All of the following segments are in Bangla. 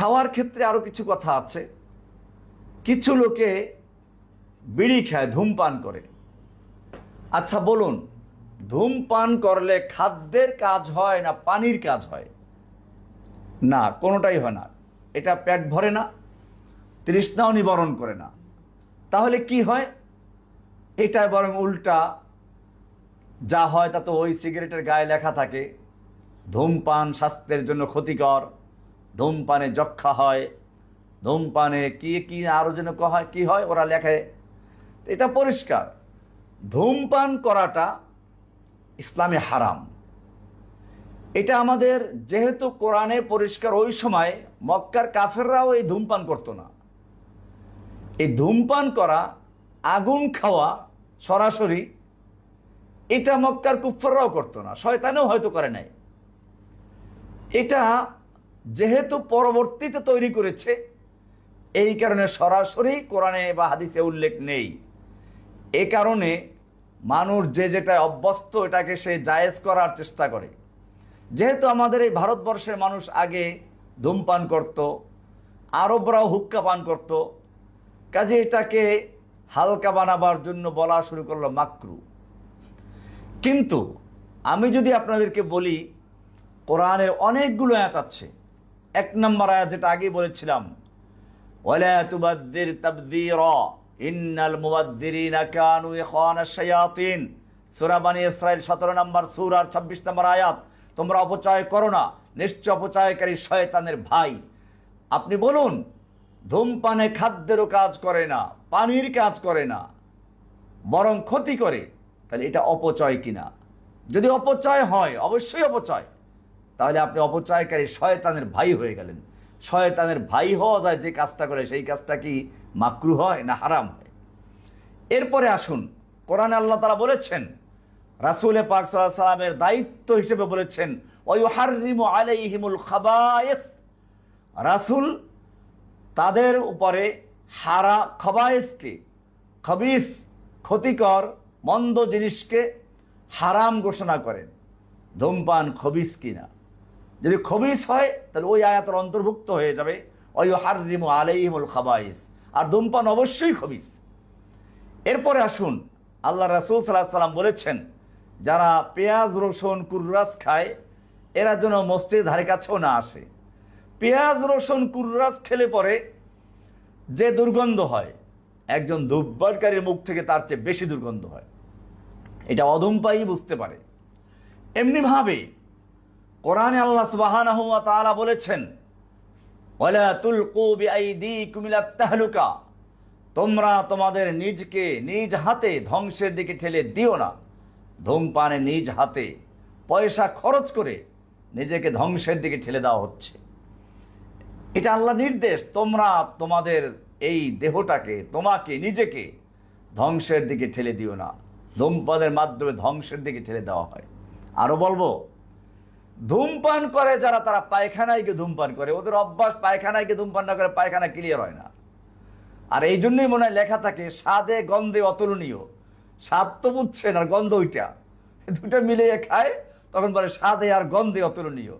খাওয়ার ক্ষেত্রে আরও কিছু কথা আছে। কিছু লোকে বিড়ি খায়, ধূমপান করে। আচ্ছা বলুন, ধূমপান করলে খাদ্যের কাজ হয় না পানির কাজ হয়? না, কোনোটাই হয় না। এটা পেট ভরে না, তৃষ্ণাও নিবারণ করে না। তাহলে কি হয়? এটা বরং উল্টা। যা হয় তা তো ওই সিগারেটের গায়ে লেখা থাকে। ধূমপান স্বাস্থ্যের জন্য ক্ষতিকর। ধূমপানে যক্ষা হয়। ধূমপানে কি কি আরও যেন হয় কী হয়, ওরা লেখে। এটা পরিষ্কার। ধূমপান করাটা ইসলামে হারাম। এটা আমাদের যেহেতু কোরআনে পরিষ্কার ওই সময় মক্কার কাফেররাও এই ধূমপান করতো না। এই ধূমপান করা, আগুন খাওয়া সরাসরি, এটা মক্কার কুফররাও করতো না। শয়তানেও হয়তো করে নাই। এটা যেহেতু পরবর্তীতে তৈরি করেছে, এই কারণে সরাসরি কোরআনে বা হাদিসে উল্লেখ নেই। এ কারণে মানুষ যে যেটা অভ্যস্ত, এটাকে সে জায়েজ করার চেষ্টা করে। যেহেতু আমাদের এই ভারতবর্ষের মানুষ আগে ধূমপান করত, আরবরাও হুক্কা পান করত, কাজে এটাকে হালকা বানাবার জন্য বলা শুরু করল মাকরু। কিন্তু আমি যদি আপনাদেরকে বলি, কোরআনের অনেকগুলো আয়াত আছে। এক নম্বর আয়াত যেটা আগে বলেছিলাম। তুবাদ্দির ইন্নাল মুবাদ্দিরিনা কানু ইখওয়ানাশ শায়াতিন। সূরা বানী ইসরাইল 17 নম্বর সূরা আর 26 নম্বর আয়াত, তোমরা অপচয় করো না, নিশ্চয় অপচয়কারী শয়তানের ভাই। আপনি বলুন, ধূমপানে খাদ্যেরও কাজ করে না, পানির কাজ করে না, বরং ক্ষতি করে, তাহলে এটা অপচয় কিনা? যদি অপচয় হয়, অবশ্যই অপচয়। তাহলে আপনি অপচয়কারী শয়তানের ভাই হয়ে গেলেন। শয়তানের ভাই হওয়া যায় যে কাজটা করে, সেই কাজটা কি মাকরু হয় না হারাম হয়? এরপরে আসুন, কোরআনে আল্লাহ তারা বলেছেন, রাসুলে পাক সাল্লাহ সাল্লামের দায়িত্ব হিসেবে বলেছেন ওই হারিমু আলাইহিমুল খাবায়েস। রাসুল তাদের উপরে হারা খবায়েসকে, খবিস ক্ষতিকর, মন্দ জিনিসকে হারাম ঘোষণা করেন। ধূমপান, খবিস কিনা? যদি খবিস হয়, তাহলে ওই আয়াতের অন্তর্ভুক্ত হয়ে যাবে। ওই হারিমু আলাইহিমুল খাবাইস। আর ধূমপান অবশ্যই খবিস এরপরে আসুন, আল্লাহ রাসুল সাল্লাহ সাল্লাম বলেছেন, যারা পেঁয়াজ, রসুন, কুররাস খায়, এরা যেন মসজিদ ধারে কাছেও না আসে। পেঁয়াজ, রসুন, কুররাস খেলে পরে যে দুর্গন্ধ হয়, একজন দুব্বারকারীর মুখ থেকে তার চেয়ে বেশি দুর্গন্ধ হয়। এটা অদম্পাই বুঝতে পারে। এমনিভাবে কোরআনে আল্লাহ তাআলা বলেছেন তাহলুকা তোমরা তোমাদের নিজকে নিজ হাতে ধ্বংসের দিকে ঠেলে দিও না। ধূমপানে নিজ হাতে পয়সা খরচ করে নিজেকে ধ্বংসের দিকে ঠেলে দেওয়া হচ্ছে। এটা আল্লাহ নির্দেশ, তোমরা তোমাদের এই দেহটাকে, তোমাকে, নিজেকে ধ্বংসের দিকে ঠেলে দিও না। ধূমপানের মাধ্যমে ধ্বংসের দিকে ঠেলে দেওয়া হয়। আরও বলব ধূমপান করে যারা, তারা পায়খানায় গিয়ে ধূমপান করে। ওদের অভ্যাস পায়খানায় গিয়ে ধূমপান না করে পায়খানা ক্লিয়ার হয় না। আর এই জন্যই মনে হয় লেখা থাকে, স্বাদে গন্ধে অতুলনীয়। স্বাদ তো বুঝছেন আর গন্ধ ওইটা। দুটা মিলিয়ে খায়, তখন বলে স্বাদে আর গন্ধে অতুলনীয়।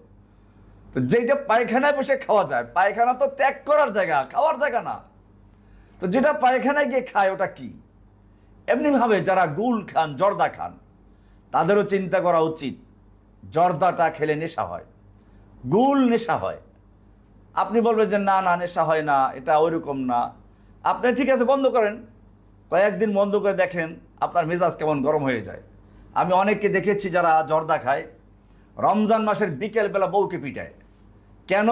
তো যেটা পায়খানায় বসে খাওয়া যায়, পায়খানা তো ত্যাগ করার জায়গা, খাওয়ার জায়গা না। তো যেটা পায়খানায় গিয়ে খায় ওটা কি? এমনিভাবে যারা গুল খান, জর্দা খান, তাদেরও চিন্তা করা উচিত। জর্দাটা খেলে নেশা হয়। গুল নেশা হয়। আপনি বলবেন যে, না না, নেশা হয় না, এটা ওইরকম না। আপনি ঠিক আছে, বন্ধ করেন। কয়েকদিন বন্ধ করে দেখেন, আপনার মেজাজ কেমন গরম হয়ে যায়। আমি অনেককে দেখেছি যারা জর্দা খায়, রমজান মাসের বিকেলবেলা বউকে পিটায়। কেন?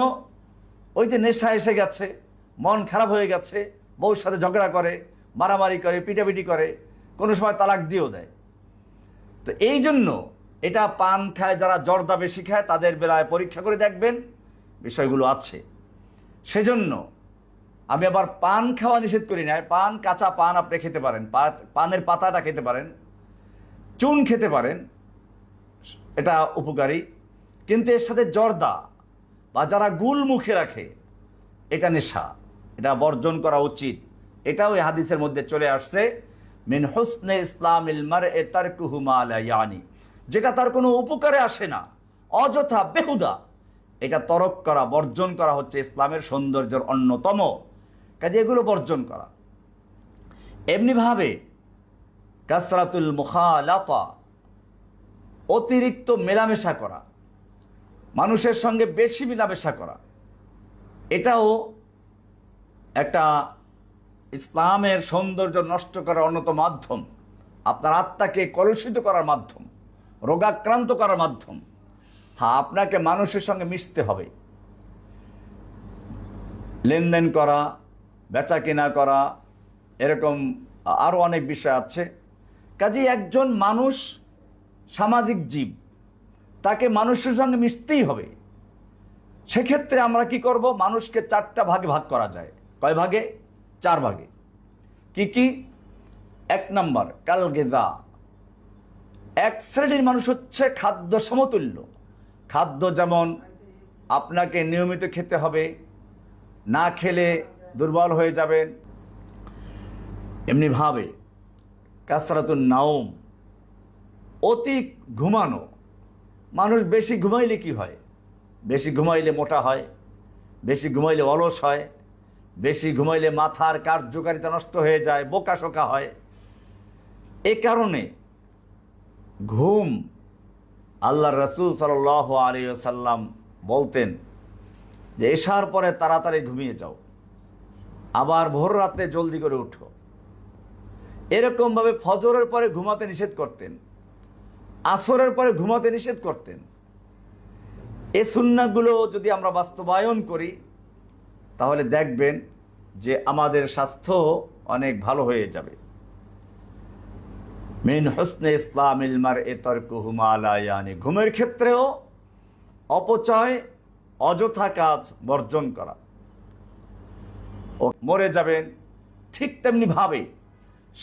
ওই যে নেশা এসে গেছে, মন খারাপ হয়ে গেছে, বউর সাথে ঝগড়া করে, মারামারি করে, পিটাপিটি করে, কোনো সময় তালাক দিয়েও দেয়। তো এই জন্য এটা পান খায় যারা জর্দা বেশি খায়, তাদের বেলায় পরীক্ষা করে দেখবেন বিষয়গুলো আছে। সেজন্য আমি আবার পান খাওয়া নিষেধ করি না। পান, কাঁচা পান আপনি খেতে পারেন। পানের পাতাটা খেতে পারেন। চুন খেতে পারেন। এটা উপকারী। কিন্তু এর সাথে জর্দা বা যারা গুল মুখে রাখে, এটা নেশা। এটা বর্জন করা উচিত। এটাও এই হাদিসের মধ্যে চলে আসছে, মিন হোসনে ইসলাম ইলমার এ তারকুহুমা ইয়ানি। যেটা তার কোনো উপকারে আসে না। অযথা বেহুদা। এটা তরক করা, বর্জন করা হচ্ছে ইসলামের সৌন্দর্যের অন্যতম। কাজে এগুলো বর্জন করা। এমনিভাবে কাসরাতুল মুখালাতা, অতিরিক্ত মেলামেশা করা, মানুষের সঙ্গে বেশি মেলামেশা করা, এটাও একটা ইসলামের সৌন্দর্য নষ্ট করার অন্যতম মাধ্যম। আপনার আত্মাকে কলুষিত করার মাধ্যম। রোগাক্রান্ত করার মাধ্যম। হ্যাঁ আপনাকে মানুষের সঙ্গে মিশতে হবে। লেনদেন করা, বেচা কেনা করা, এরকম আরও অনেক বিষয় আছে। কাজে একজন মানুষ সামাজিক জীব, তাকে মানুষের সঙ্গে মিশতেই হবে। সেক্ষেত্রে আমরা কি করব? মানুষকে চারটা ভাগে ভাগ করা যায়। কয় ভাগে? চার ভাগে। কি কি? এক নম্বর, কালগেদা। এক শ্রেণির মানুষ হচ্ছে খাদ্য সমতুল্য। খাদ্য যেমন আপনাকে নিয়মিত খেতে হবে, না খেলে দুর্বল হয়ে যাবেন। এমনিভাবে কাসরাতুন নাওম, অতি ঘুমানো। মানুষ বেশি ঘুমাইলে কি হয়? বেশি ঘুমাইলে মোটা হয়, বেশি ঘুমাইলে অলস হয়, বেশি ঘুমাইলে মাথার কার্যকারিতা নষ্ট হয়ে যায়, বোকাশোকা হয়। এ কারণে ঘুম। আল্লাহ রসুল সাল আলী সাল্লাম বলতেন যে, এশার পরে তাড়াতাড়ি ঘুমিয়ে যাও। আবার ভোর রাতে জলদি করে উঠো। এরকমভাবে ফজরের পরে ঘুমাতে নিষেধ করতেন। আসরের পরে ঘুমাতে নিষেধ করতেন। এ সুন্নাগুলো যদি আমরা বাস্তবায়ন করি, তাহলে দেখবেন যে আমাদের স্বাস্থ্য অনেক ভালো হয়ে যাবে। মিন হোসনে ইসলাম ইলমার এ তর্কুহুমালায়ানি ঘুমের ক্ষেত্রেও অপচয়, অযথা কাজ বর্জন করা। ও মরে যাবেন ঠিক তেমনি ভাবে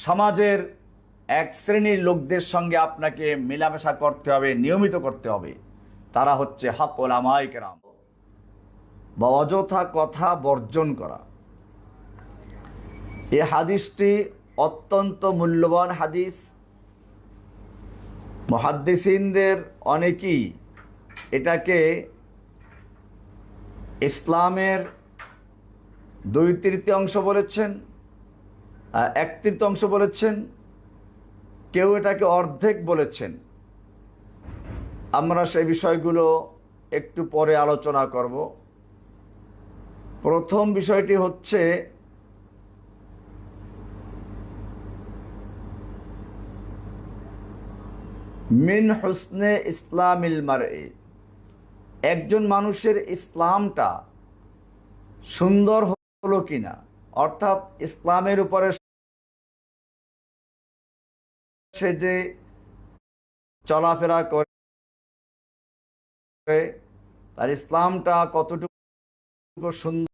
সমাজের এক শ্রেণির লোকদের সঙ্গে আপনাকে মেলামেশা করতে হবে, নিয়মিত করতে হবে। তারা হচ্ছে হক ওলামায় কেরাম। বা অযথা কথা বর্জন করা। এ হাদিসটি অত্যন্ত মূল্যবান হাদিস। মহাদ্দিসিনদের অনেকেই এটাকে ইসলামের দুই তৃতীয়াংশ বলেছেন আহ, এক তৃতীয়াংশ বলেছেন কেউ এটাকে অর্ধেক বলেছেন। আমরা সেই বিষয়গুলো একটু পরে আলোচনা করব। প্রথম বিষয়টি হচ্ছে মিন হুসনে ইসলামিল মারএ একজন মানুষের ইসলামটা সুন্দর হলো কিনা? অর্থাৎ ইসলামের উপরে সে যে চলাফেরা করে, তার ইসলামটা কতটুকু সুন্দর